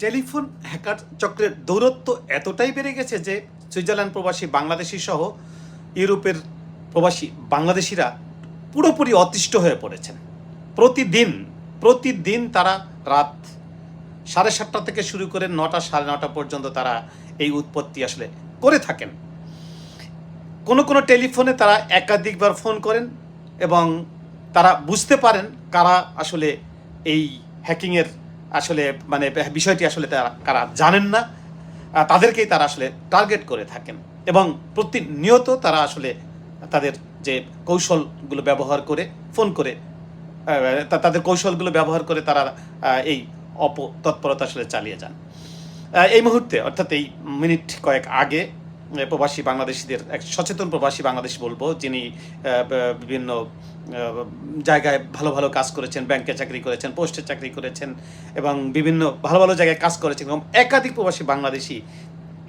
Telephone hacker চক্রের দৌরত্ব এতটাই বেড়ে গেছে যে সুইজারল্যান্ড প্রবাসী বাংলাদেশি সহ ইউরোপের প্রবাসী বাংলাদেশিরা পুরোপুরি অতিষ্ঠ হয়ে পড়েছেন। প্রতিদিন প্রতিদিন তারা রাত সাড়ে সাতটা থেকে শুরু করে নটা, সাড়ে নটা পর্যন্ত তারা এই উৎপত্তি আসলে করে থাকেন। কোনো কোনো টেলিফোনে তারা একাধিকবার ফোন করেন এবং তারা বুঝতে পারেন কারা আসলে এই হ্যাকিংয়ের আসলে মানে বিষয়টি আসলে তারা, কারা জানেন না তাদেরকেই তারা আসলে টার্গেট করে থাকেন। এবং প্রতিনিয়ত তারা আসলে তাদের যে কৌশলগুলো ব্যবহার করে, ফোন করে তাদের কৌশলগুলো ব্যবহার করে তারা এই অপতৎপরতা আসলে চালিয়ে যান। এই মুহূর্তে, অর্থাৎ এই মিনিট কয়েক আগে প্রবাসী বাংলাদেশিদের, এক সচেতন প্রবাসী বাংলাদেশ বলব, যিনি বিভিন্ন জায়গায় ভালো ভালো কাজ করেছেন, ব্যাংকে চাকরি করেছেন, পোস্টে চাকরি করেছেন এবং বিভিন্ন ভালো ভালো জায়গায় কাজ করেছেন এবং একাধিক প্রবাসী বাংলাদেশি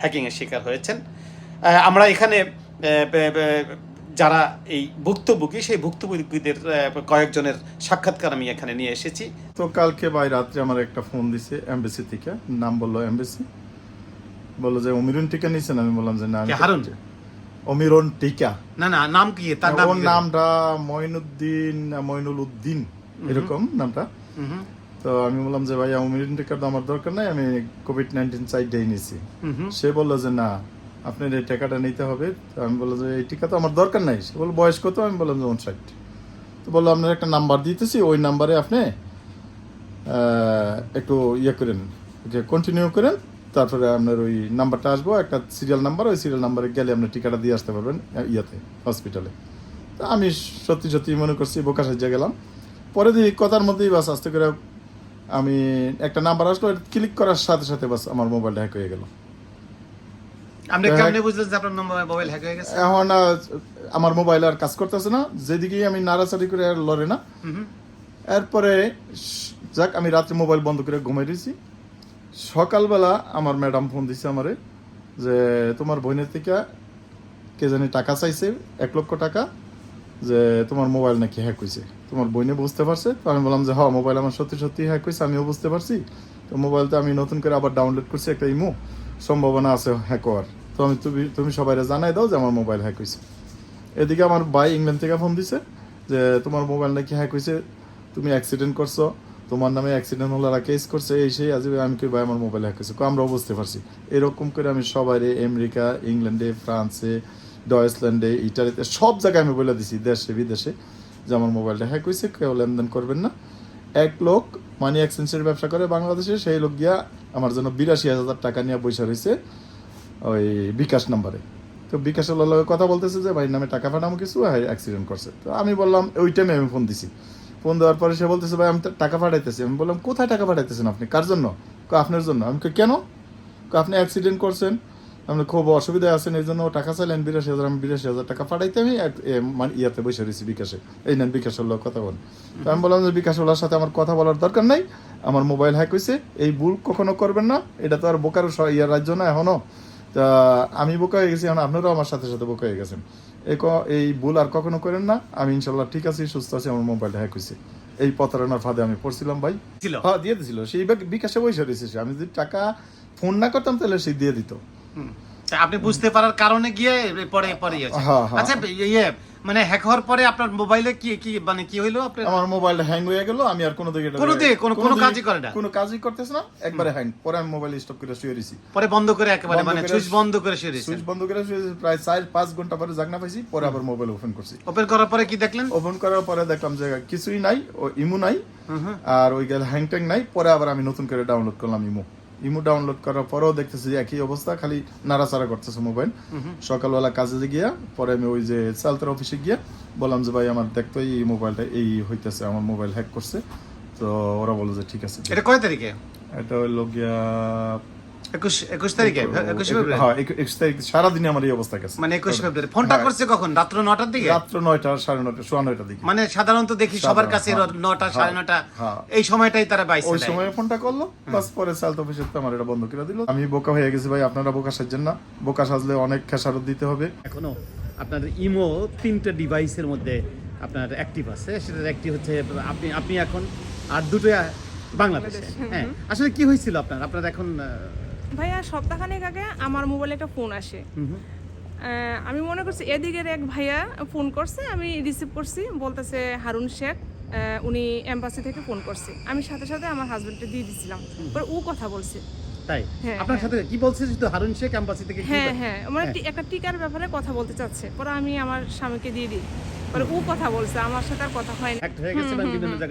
হ্যাকিংয়ের শিকার হয়েছেন। আমরা এখানে যারা এই ভুক্তভোগী, সেই ভুক্তভোগীদের কয়েকজনের সাক্ষাৎকার আমি এখানে নিয়ে এসেছি। তো কালকে ভাই রাত্রে আমার একটা ফোন দিছে, এমবেসি থেকে, নাম বলল এমবেসি। বলল যে অমিরন টিকা নিছেন আমি বললাম যে না আমি হারুন? অমিরন টিকা। না না নাম কি? তার নাম ওর নামটা মইনুদ্দিন মইনুল উদ্দিন এরকম নামটা। তো আমি বললাম যে ভাই অমিরন টিকার তো আমার দরকার নাই আমি কোভিড নাইন্টিন নিছি। সে বলল যে না আপনার এই টাকাটা নিতে হবে। তো আমি বললাম যে এই টিকা তো আমার দরকার নাই। সে বলল বয়স কত আমি বললাম যে ষাট তো বলল আপনার একটা নাম্বার দিতেছি ওই নাম্বারে আপনি আহ, একটু ইয়ে করেন যে কন্টিনিউ করেন তারপরে আপনার ওই নাম্বারটা আসব একটা সিরিয়াল নাম্বার ওই সিরিয়াল নাম্বারে গেলে আপনি টিকাটা দিয়ে আসতে পারবেন ইয়াতে হসপিটালে তো আমি সত্যি সত্যি মনে করছি বোকা সাজ্জা গেলাম। পরে দিয়ে কথার মধ্যেই বাস আস্তে করে আমি একটা নাম্বার আসলো ক্লিক করার সাথে সাথে বাস আমার মোবাইল হ্যাক হয়ে গেল। আপনি। কেমনে বুঝলেন যে আপনার মোবাইল হ্যাক হয়ে গেছে? এখন আমার মোবাইল আর কাজ করতেছে না যেদিকেই আমি নাড়াচাড়ি করে আর লড়ে না। এরপরে যাক আমি রাত্রে মোবাইল বন্ধ করে ঘুমাই দিয়েছি। সকালবেলা আমার ম্যাডাম ফোন দিছে আমারে যে, তোমার বোনের থেকে কে জানি টাকা চাইছে, এক লক্ষ টাকা, যে তোমার মোবাইল নাকি হ্যাক হয়েছে তোমার বইনে বুঝতে পারছে? তো আমি বললাম যে হ্যাঁ মোবাইল আমার সত্যি সত্যি হ্যাক হয়েছে আমিও বুঝতে পারছি। তো মোবাইলটা আমি নতুন করে আবার ডাউনলোড করছি, একটা ইমো। সম্ভাবনা আছে হ্যাক হওয়ার। তো আমি তুমি তুমি সবাই জানাই দাও যে আমার মোবাইল হ্যাক হয়েছে এদিকে আমার ভাই ইংল্যান্ড থেকে ফোন দিছে যে, তোমার মোবাইল নাকি হ্যাক হয়েছে তুমি অ্যাক্সিডেন্ট করছ তোমার নামে অ্যাক্সিডেন্ট হলো কেস করছে এই সেই আজ আমি কি ভাই আমার মোবাইল হ্যাক হয়েছে। কো, আমরাও বুঝতে পারছি। এরকম করে আমি সবাই আমেরিকা ইংল্যান্ডে ফ্রান্সে ডয়েসল্যান্ডে ইটালিতে সব জায়গায় আমি বলে দিছি দেশে বিদেশে যে আমার মোবাইলটা হ্যাক হয়েছে কেউ লেনদেন করবেন না। এক লোক মানি এক্সচেঞ্জের ব্যবসা করে বাংলাদেশে সেই লোক গিয়া আমার জন্য বিরাশি হাজার টাকা নিয়ে পয়সা রয়েছে ওই বিকাশ নাম্বারে। তো বিকাশের লগে কথা বলতেছে যে ভাই নামে টাকা পাঠাবো কিছু অ্যাক্সিডেন্ট করছে। তো আমি বললাম ওই টাইমে আমি ফোন দিছি। ফোন দেওয়ার পরে সে বলতেছে, ভাই, আমি টাকা পাঠাইতেছি। আমি বললাম, কোথায় টাকা পাঠাইতেছেন আপনি? কার জন্য? আপনার জন্য। আমি কেন? আপনি অ্যাক্সিডেন্ট করছেন। আপনি খুব অসুবিধায় আছেন, এই জন্য টাকা চাইলেন, বিরাশি হাজার, আমি বিরাশি হাজার টাকা পাঠাইতে আমি মানে ইয়াতে বসে রয়েছি বিকাশে। এই নেন বিকাশ লোক কথা বল তো আমি বললাম যে, বিকাশওয়ালার সাথে আমার কথা বলার দরকার নাই, আমার মোবাইল হ্যাক হয়েছে এই ভুল কখনো করবেন না, এটা তো আর বোকার ইয়ার রাজ্য না এখনও। তা, আমি বোকা হয়ে গেছি, এখন আপনারাও আমার সাথে সাথে বোকা হয়ে গেছেন। এই ক- এই ভুল আর কখনো করেন না। আমি ইনশাল্লাহ ঠিক আছি সুস্থ আছি আমার মোবাইলটা হ্যাক হয়েছে এই প্রতারণার ফাঁদে আমি পড়ছিলাম ভাই। হ্যাঁ দিয়ে দিছিল। সেই বিকাশে বৈশা দিয়েছে আমি যদি টাকা ফোন না করতাম তাহলে সে দিয়ে দিত। আপনি বুঝতে পারার কারণে গিয়ে পরে পরে। হ্যাঁ, হ্যাঁ। আচ্ছা ইয়ে মানে হ্যাক হওয়ার পরে আপনার মোবাইলে কি কি মানে কি হইল আপনার আমার মোবাইলটা হ্যাং হয়ে গেল আমি আর কোনো দিকে কোনো দিকে কোনো- কোনো কাজই করে না? কোনো কাজই করতেছে না একবারে হ্যাং পরে আমি মোবাইল স্টপ করে শুয়ে রয়েছি পরে বন্ধ করে একেবারে মানে সুইচ বন্ধ করে শুয়ে রইছি সুইচ বন্ধ করে শুয়ে রয়েছি। প্রায় চার পাঁচ ঘণ্টা পরে জাগনা পাইছি পরে আবার মোবাইল ওপেন করছি ওপেন করার পরে কি দেখলেন ওপেন করার পরে দেখলাম যে কিছুই নাই ও ইমু নাই। আর ওই গেল হ্যাং ট্যাং নাই পরে আবার আমি নতুন করে ডাউনলোড করলাম ইমু ইমু ডাউনলোড করার পরেও দেখতেছি যে একই অবস্থা খালি নাড়াচাড়া করতেছে মোবাইল। সকালবেলা কাজে গিয়া পরে আমি ওই যে সালতার অফিসে গিয়া বললাম যে ভাই আমার দেখতো এই মোবাইলটা এই হইতেছে আমার মোবাইল হ্যাক করছে। তো ওরা বলল যে ঠিক আছে এটা কয় তারিখে? এটা হইল গিয়া একুশ একুশ তারিখে? একুশ ফেব্রুয়ারি? হ্যাঁ একুশ- একুশ তারিখ সারাদিনে আমার এই অবস্থা গেছে। মানে একুশ ফেব্রুয়ারি। ফোনটা হ্যাঁ। করছে কখন? রাত্র নটার দিকে? রাত্র নয়টা সাড়ে নয়টা সোয়া নয়টার দিকে। মানে সাধারণত দেখি সবার কাছে হ্যাঁ। নটা সাড়ে হ্যাঁ, নটা হ্যাঁ। এই সময়টাই তারা ওই সময় ফোনটা করল বাস পরে সালত অফিসে তো আমার এটা বন্ধ করে দিল। আমি বোকা হয়ে গেছি ভাই আপনারা বোকা সাজছেন না। বোকা সাজলে অনেক খেসারত দিতে হবে। এখনও আপনার ইমো তিনটে ডিভাইসের মধ্যে আপনার অ্যাক্টিভ আছে। সেটার একটি হচ্ছে আপনি আপনি এখন আর দুটো বাংলাদেশে। হ্যাঁ আসলে কি হয়েছিল আপনার? আপনার এখন ভাইয়া সপ্তাহখানেক আগে আমার মোবাইলে একটা ফোন আসে। আমি মনে করছি এদিকের এক ভাইয়া ফোন করছে আমি রিসিভ করছি বলতেছে হারুন শেখ উনি এম্বাসি থেকে ফোন করছে। আমি সাথে সাথে আমার হাজবেন্ডকে দিয়ে দিছিলাম। পরে ও কথা বলছে। তাই? হ্যাঁ, আপনার হ্যাঁ। সাথে কি বলছে শুধু হারুন শেখ অ্যাম্বাসি থেকে হ্যাঁ হ্যাঁ মানে হ্যাঁ। একটা টিকার ব্যাপারে কথা বলতে চাচ্ছে। পরে আমি আমার স্বামীকে দিয়ে দিই। পরে ও কথা বলছে আমার সাথে আর কথা হয় না। হয়ে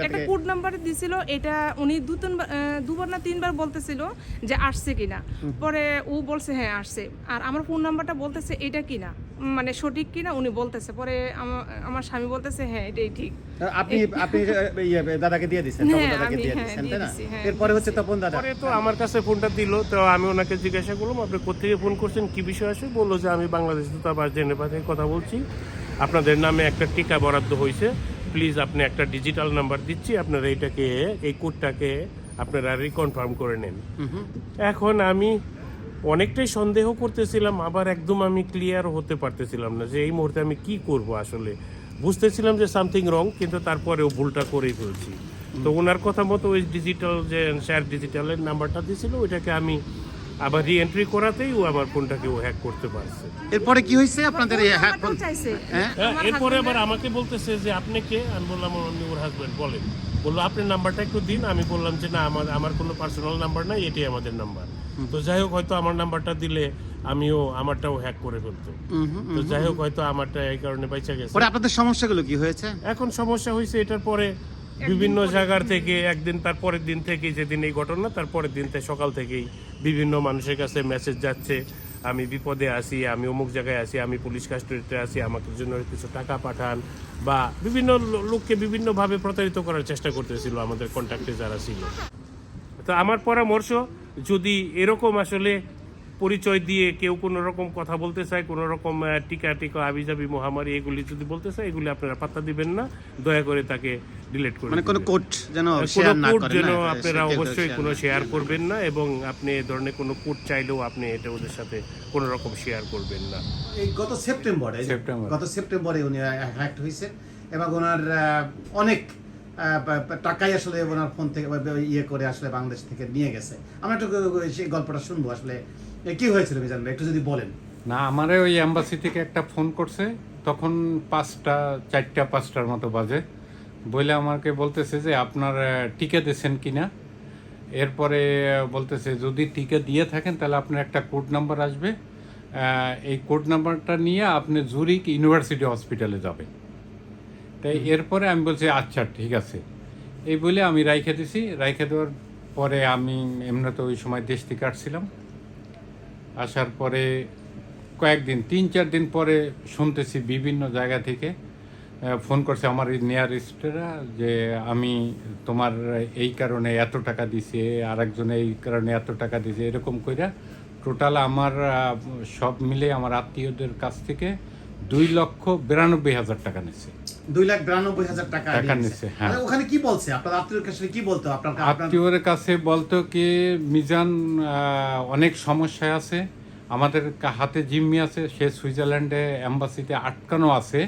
একটা কোড নাম্বার দিছিল এটা উনি দু তিনবার দুবার না তিনবার বলতেছিল যে আসছে কিনা। পরে ও বলছে হ্যাঁ আসছে। আর আমার ফোন নাম্বারটা বলতেছে এটা কিনা? মানে সঠিক কিনা উনি বলতেছে। পরে আমার- স্বামী বলতেছে হ্যাঁ এটাই ঠিক। আপনি আপনি ইয়ে, দাদাকে দিয়ে তপন হ্যাঁ, দাদাকে আমি, দিয়ে হ্যাঁ, তাই না? হ্যাঁ, এরপরে হচ্ছে তপন দাদা। পরে তো আমার কাছে ফোনটা দিল তো আমি ওনাকে জিজ্ঞাসা করলাম আপনি কোথেকে ফোন করছেন? কি বিষয় আছে? বলল যে আমি বাংলাদেশ দূতাবাস জেনেভা থেকে কথা বলছি। আপনাদের নামে একটা টিকা বরাদ্দ হয়েছে। প্লিজ আপনি একটা ডিজিটাল নাম্বার দিচ্ছি আপনারা এইটাকে এই কোডটাকে আপনারা রিকনফার্ম করে নেন। এখন আমি অনেকটাই সন্দেহ করতেছিলাম আবার একদম আমি ক্লিয়ার হতে পারতেছিলাম না যে এই মুহূর্তে আমি কি করব আসলে। বুঝতেছিলাম যে সামথিং রং কিন্তু তারপরেও ভুলটা করেই ফেলছি। তো ওনার কথা মতো ওই ডিজিটাল যে শেয়ার ডিজিটালের নাম্বারটা দিয়েছিল ওইটাকে আমি আবার রিএন্ট্রি করাতেই ও আমার ফোনটাকে ও হ্যাক করতে পারছে। এরপরে কি হয়েছে আপনাদের এই হ্যাঁ নাম্বারটাও চাইছে। হ্যাঁ? এরপরে আবার আমাকে বলতেছে যে আপনি কে? আমি বললাম আমি ওর হাজব্যান্ড বলেন বলল আপনার নাম্বারটা একটু দিন। আমি বললাম যে না আমার আমার কোনো পার্সোনাল নাম্বার নাই এটাই আমাদের নাম্বার তো যাই হোক হয়তো আমার নাম্বারটা দিলে আমিও আমারটাও হ্যাক করে ফেলতো। তো যাই হোক হয়তো আমারটা এই কারণে বাইচা গেছে। পরে আপনাদের সমস্যাগুলো কি হয়েছে? এখন সমস্যা হয়েছে এটার পরে বিভিন্ন জায়গার থেকে একদিন তার পরের দিন থেকে যেদিন এই ঘটনা তার পরের দিন থেকে সকাল থেকেই বিভিন্ন মানুষের কাছে মেসেজ যাচ্ছে, আমি বিপদে আছি, আমি অমুক জায়গায় আছি, আমি পুলিশ কাস্টডিতে আছি, আমাকে জন্য কিছু টাকা পাঠান, বা বিভিন্ন লোককে বিভিন্নভাবে প্রতারিত করার চেষ্টা করতেছিল আমাদের কন্ট্যাক্টে যারা ছিল। তো আমার পরামর্শ, যদি এরকম আসলে পরিচয় দিয়ে কেউ কোনো রকম কথা বলতে চায় কোনো রকম টিকা টিকা আবিজাবি মহামারী এগুলি যদি বলতে চায় এগুলি আপনারা পাত্তা দিবেন না। দয়া করে তাকে ডিলিট করে মানে কোনো। কোড যেন শেয়ার না করেন যেন আপনারা অবশ্যই কোনো শেয়ার করবেন না এবং আপনি এ ধরনের কোনো কোড চাইলেও আপনি এটা ওদের সাথে কোনো রকম শেয়ার করবেন না। এই গত সেপ্টেম্বরে সেপ্টেম্বর। গত সেপ্টেম্বরে উনি হ্যাক্ট হয়েছেন এবং ওনার আহ, অনেক টাকাই আসলে ওনার ফোন থেকে ইয়ে করে আসলে বাংলাদেশ থেকে নিয়ে গেছে। আমরা একটু সেই গল্পটা শুনব আসলে। কি হয়েছিল মিজান ভাই একটু যদি বলেন। না আমারে ওই অ্যাম্বাসি থেকে একটা ফোন করছে। তখন পাঁচটা চারটা পাঁচটার মতো বাজে। বলে আমাকে বলতেছে যে আপনার টিকা দিয়েছেন কিনা? এরপরে বলতেছে যদি টিকা দিয়ে থাকেন তাহলে আপনার একটা কোড নাম্বার আসবে। এই কোড নাম্বারটা নিয়ে আপনি জুরিক ইউনিভার্সিটি হসপিটালে যাবেন। তাই এরপরে আমি বলছি আচ্ছা ঠিক আছে। এই বলে আমি রাইখে দিছি। রাইখে দেওয়ার পরে আমি এমনি তো ওই সময় দেশ থেকে আসছিলাম। আসার পরে কয়েকদিন, তিন, চার দিন পরে শুনতেছি বিভিন্ন জায়গা থেকে ফোন করছে আমার এই নিয়ারেস্টরা যে আমি তোমার এই কারণে এত টাকা দিছে আর একজনে এই কারণে এত টাকা দিছে, এরকম কইরা টোটাল আমার সব মিলে আমার আত্মীয়দের কাছ থেকে দুই লক্ষ বিরানব্বই হাজার টাকা নিচ্ছে দুই লাখ বিরানব্বই হাজার টাকা টাকা নিচ্ছে, হ্যাঁ। ওখানে কি বলছে? আপনার আত্মীয়ের কাছে কি বলতো? আপনার আত্মীয়র কাছে বলতো কি মিজান অনেক সমস্যায় আছে। আমাদের হাতে জিম্মি আছে। সে সুইজারল্যান্ডে অ্যাম্বাসিতে আটকানো আছে।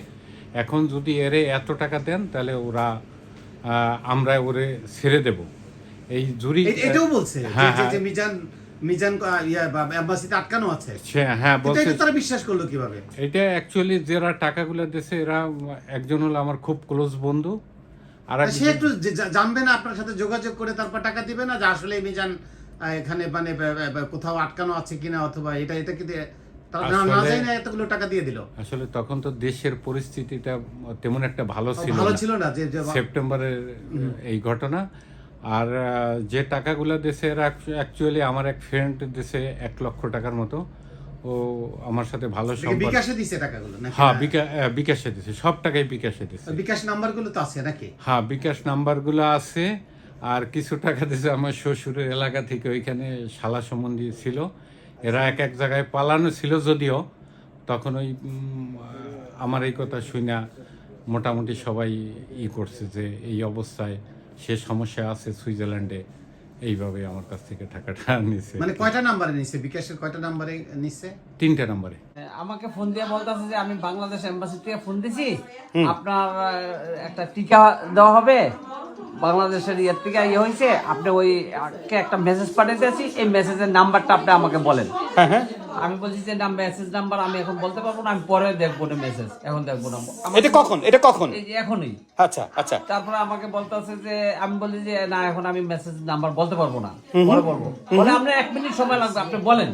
এখন যদি এরে এত টাকা দেন তাহলে ওরা আমরা ওরে ছেড়ে দেব। এই জুরি এটাও বলছে হ্যাঁ, হ্যাঁ। যে মিজান মিজান ইয়া এম্বাসিতে আটকানো আছে। হ্যাঁ বলছে তারা বিশ্বাস করল কীভাবে? এটা অ্যাকচুয়ালি যারা টাকাগুলো দিয়েছে এরা একজন হলো আমার খুব ক্লোজ বন্ধু। আর সে একটু জানবে না আপনার সাথে যোগাযোগ করে তারপর টাকা দিবে না যে আসলে মিজান এখানে মানে কোথাও আটকানো আছে কিনা অথবা এটা এটা কি এতগুলো টাকা দিয়ে দিল। আসলে তখন তো দেশের পরিস্থিতিটা তেমন একটা ভালো ছিল ভালো না। ছিল না যে যে- সেপ্টেম্বরের এই ঘটনা। আর যে টাকাগুলো দেশে অ্যাকচুয়ালি আমার এক ফ্রেন্ড দেশে এক লক্ষ টাকার মতো ও আমার সাথে ভালো সম্পর্ক বিকাশে দিছে টাকাগুলো হ্যাঁ বিকাশে দিছে সব টাকাই বিকাশে দিছে। বিকাশ নাম্বারগুলো তো আছে নাকি? হ্যাঁ বিকাশ নাম্বারগুলো আছে আর কিছু টাকা দিছে আমার শ্বশুরের এলাকা থেকে ওইখানে শালা সম্বন্ধী ছিল। এরা এক এক জায়গায় পালানো ছিল যদিও তখন ওই আমার এই কথা শুনা মোটামুটি সবাই ই করছে যে এই অবস্থায় সে সমস্যা আছে সুইজারল্যান্ডে এইভাবে আমার কাছ থেকে টাকাটা নিছে। মানে কয়টা নাম্বারে নিছে? বিকাশের কয়টা নাম্বারে নিছে? তিনটে নম্বরে। আমাকে ফোন দিয়ে বলতেছে যে আমি বাংলাদেশ এম্বাসি থেকে ফোন দিছি। আপনার একটা টিকা দেওয়া হবে। বাংলাদেশের ইয়ের থেকে ইয়ে হয়েছে। আপনি ওই একটা মেসেজ পাঠাইতেছি এই মেসেজের নাম্বারটা আপনি আমাকে বলেন। হ্যাঁ হ্যাঁ। আমি বলছি যে না মেসেজ নাম্বার আমি এখন বলতে পারব না আমি পরে দেখব না মেসেজ এখন দেখব না। এটা কখন? এটা কখন? এই যে এখনই। আচ্ছা আচ্ছা। তারপরে আমাকে বলতেছে যে আমি বলি যে না এখন আমি মেসেজ নাম্বার বলতে পারব না পরে বলব। বলে আপনার এক মিনিট সময় লাগবে আপনি বলেন।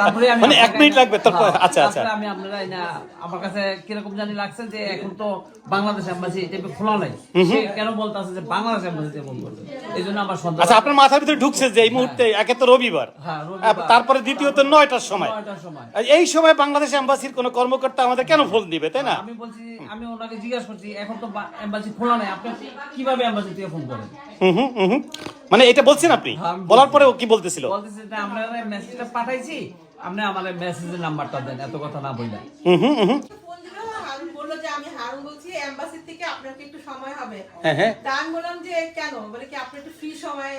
তারপরে আমি মানে এক মিনিট লাগবে তারপর হ্যাঁ, আচ্ছা আচ্ছা। তারপরে আমি আপনারা না আমার কাছে কীরকম জানি লাগছে যে এখন তো বাংলাদেশ এম্বাসি এটা খোলা নাই। সে কেন বলতেছে যে বাংলাদেশ এম্বাসিতে ফোন করবে এই জন্য আমার সন্দেহ আচ্ছা আপনার মাথার ভিতরে ঢুকছে যে এই মুহূর্তে একে তো রবিবার। হ্যাঁ, রবিবার। তারপরে দ্বিতীয়ত সময় নয়টার সময়। এই সময় বাংলাদেশ এম্বাসির কোনো কর্মকর্তা আমাদের কেন ফোন দিবে তাই না? আমি বলছি আমি ওনাকে জিজ্ঞাসা করছি এখন তো এম্বাসি খোলা নাই আপনি কীভাবে এম্বাসি থেকে ফোন করেন? হুম হুম। মানে এটা বলছেন আপনি? হ্যাঁ, বলার পরে ও কি বলতেছিল? বলতেছে যে আমরা মেসেজটা পাঠাইছি আপনি আমাদের মেসেজের নাম্বারটা দেন এত কথা না বললেন হুম হুম হুম হুম। ফোন দিল হারুন বলল আমি বলছি এম্বাসি থেকে আপনার কি একটু সময় হবে। হ্যাঁ হ্যাঁ। বললাম যে কেন? বলে কি আপনার একটু ফ্রি সময়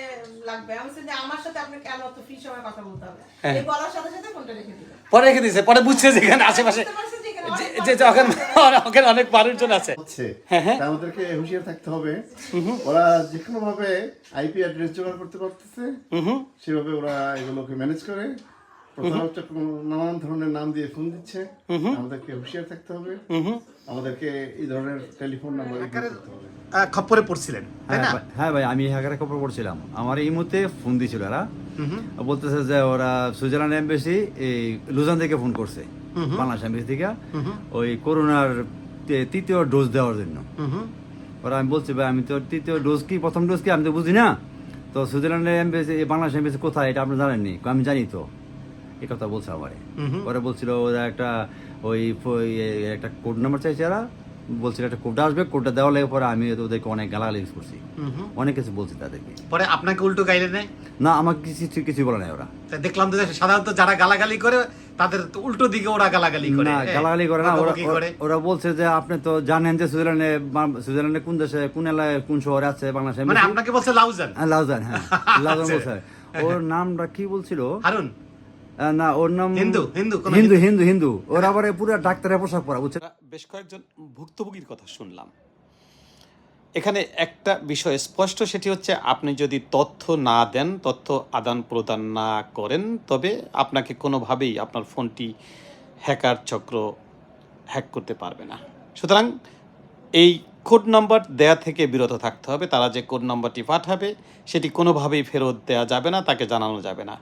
লাগবে। আমি বলছি যে আমার সাথে আপনার কেন অত ফ্রি সময় কথা বলতে হবে? হ্যাঁ। এই বলার সাথে সাথে ফোনটা রেখে দিল। পরে রেখে দিয়েছে পরে বুঝছে যে এখানে আশেপাশে যে ওখানে অনেক মানুষজন আছে। হ্যাঁ, হ্যাঁ। আমাদেরকে হুঁশিয়ার থাকতে হবে। ওরা যে কোনো ভাবে আইপি অ্যাড্রেস জোগাড় করতে পারতেছে। সেভাবে ওরা এগুলোকে ম্যানেজ করে। প্রতারক চক্র নানান ধরনের নাম দিয়ে ফোন দিচ্ছে। আমাদেরকে হুঁশিয়ার থাকতে হবে। আমাদেরকে এই ধরনের টেলিফোন নাম্বার খপ্পরে পড়ছিলেন হ্যাঁ ভাই- হ্যাঁ ভাই আমি হ্যাকারের খবর পড়ছিলাম। আমার এই মুহূর্তে ফোন দিছিল এরা। বলতেছে যে ওরা সুইজারল্যান্ড এম্বাসি এই লুজান থেকে ফোন করছে বাংলাদেশ এম্বাসি থেকে। ওই করোনার তৃতীয় ডোজ দেওয়ার জন্য। ওরা আমি বলছি ভাই আমি তো তৃতীয় ডোজ কি প্রথম ডোজ কি আমি তো বুঝি না। তো সুইজারল্যান্ডের এম্বাসি বাংলাদেশ এম্বাসি কোথায় এটা আপনি জানেননি? আমি জানি তো। এই কথা বলছে আমারে। ওরা বলছিল ওরা একটা ওই একটা কোড নাম্বার চাইছে এরা। বলছিল একটা কোড আসবে কোডটা দেওয়া লাগে পরে আমি ওদেরকে অনেক গালাগালি ইউজ করছি। অনেক কিছু বলছি তাদেরকে। পরে আপনাকে উল্টো গাইলে নেয়? না আমাকে কিছু কিছু বলে নাই ওরা। দেখলাম তো সাধারণত যারা গালাগালি করে তাদের উল্টো দিকে ওরা গালাগালি করে। না হ্যাঁ, গালাগালি করে না ওরা ওরা- বলছে যে আপনি তো জানেন যে সুইজারল্যান্ডে সুইজারল্যান্ডে কোন দেশে কোন এলাকায় কোন শহরে আছে বাংলাদেশ? মানে? আপনাকে বলছে লাউজান। হ্যাঁ, লাউজান হ্যাঁ। লাউজান। বলছে। ওর নামটা কি বলছিল? হারুন। না ওর নাম হিন্দু, হিন্দু, হিন্দু হিন্দু। হিন্দু ওর আবার পুরো ডাক্তারের পোশাক পরা বুঝছেন? বেশ কয়েকজন ভুক্তভোগীর কথা শুনলাম। এখানে একটা বিষয় স্পষ্ট সেটি হচ্ছে আপনি যদি তথ্য না দেন তথ্য আদান প্রদান না করেন তবে আপনাকে কোনোভাবেই আপনার ফোনটি হ্যাকার চক্র হ্যাক করতে পারবে না। সুতরাং এই কোড নাম্বার দেয়া থেকে বিরত থাকতে হবে, তারা যে কোড নাম্বারটি পাঠাবে সেটি কোনোভাবেই ফেরত দেওয়া যাবে না, তাকে জানানো যাবে না।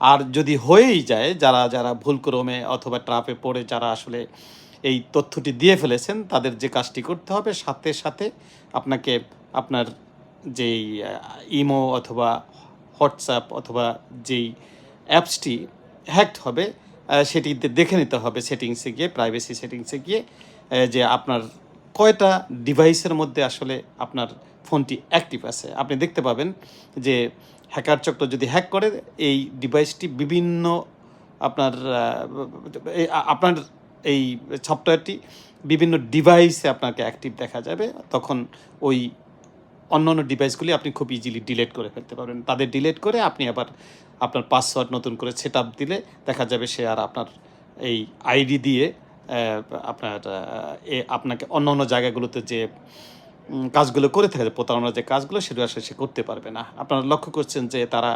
আর যদি হয়েই যায়, যারা যারা ভুলক্রমে অথবা ট্রাপে পড়ে, যারা আসলে এই তথ্যটি দিয়ে ফেলেছেন, তাদের যে কাজটি করতে হবে, সাথে সাথে আপনাকে আপনার যেই ইমো অথবা হোয়াটসঅ্যাপ অথবা যেই অ্যাপসটি হ্যাকড হবে সেটিতে দেখে নিতে হবে সেটিংসে গিয়ে, প্রাইভেসি সেটিংসে গিয়ে যে আপনার কয়টা ডিভাইসের মধ্যে আসলে আপনার ফোনটি অ্যাক্টিভ আছে? আপনি দেখতে পাবেন যে হ্যাকার চক্র যদি হ্যাক করে, এই ডিভাইসটি বিভিন্ন আপনার আপনার এই সফটওয়্যারটি বিভিন্ন ডিভাইসে আপনাকে অ্যাক্টিভ দেখা যাবে। তখন ওই অন্য অন্য ডিভাইসগুলি আপনি খুব ইজিলি ডিলেট করে ফেলতে পারবেন। তাদের ডিলেট করে আপনি আবার আপনার পাসওয়ার্ড নতুন করে সেট দিলে দেখা যাবে সে আর আপনার এই আইডি দিয়ে আপনার আপনাকে অন্য অন্য জায়গাগুলোতে যে কাজগুলো করে থাকে, প্রতারণার যে কাজগুলো, সেগুলো আসলে সে করতে পারবে না। আপনারা লক্ষ্য করছেন যে, তারা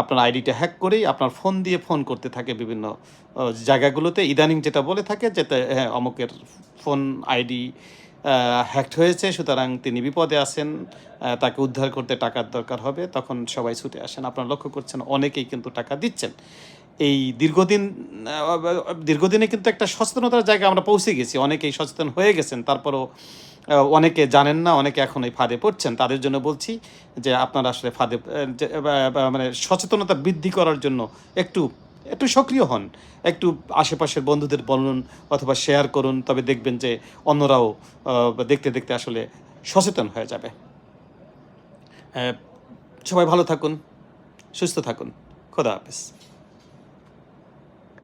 আপনার আইডিটা হ্যাক করেই আপনার ফোন দিয়ে ফোন করতে থাকে বিভিন্ন জায়গাগুলোতে। ইদানিং যেটা বলে থাকে যে হ্যাঁ অমুকের ফোন আইডি হ্যাকড হয়েছে, সুতরাং তিনি বিপদে আছেন তাকে উদ্ধার করতে টাকার দরকার হবে, তখন সবাই ছুটে আসেন। আপনারা লক্ষ্য করছেন, অনেকেই কিন্তু টাকা দিচ্ছেন। এই দীর্ঘদিন দীর্ঘদিনে কিন্তু একটা সচেতনতার জায়গায় আমরা পৌঁছে গেছি। অনেকেই সচেতন হয়ে গেছেন, তারপরও অনেকে জানেন না, অনেকে এখন এই ফাঁদে পড়ছেন। তাদের জন্য বলছি যে, আপনারা আসলে ফাঁদে মানে সচেতনতা বৃদ্ধি করার জন্য একটু একটু সক্রিয় হন। একটু আশেপাশের বন্ধুদের বলুন অথবা শেয়ার করুন, তবে দেখবেন যে, অন্যরাও দেখতে দেখতে আসলে সচেতন হয়ে যাবে। সবাই ভালো থাকুন, সুস্থ থাকুন। খোদা হাফেজ।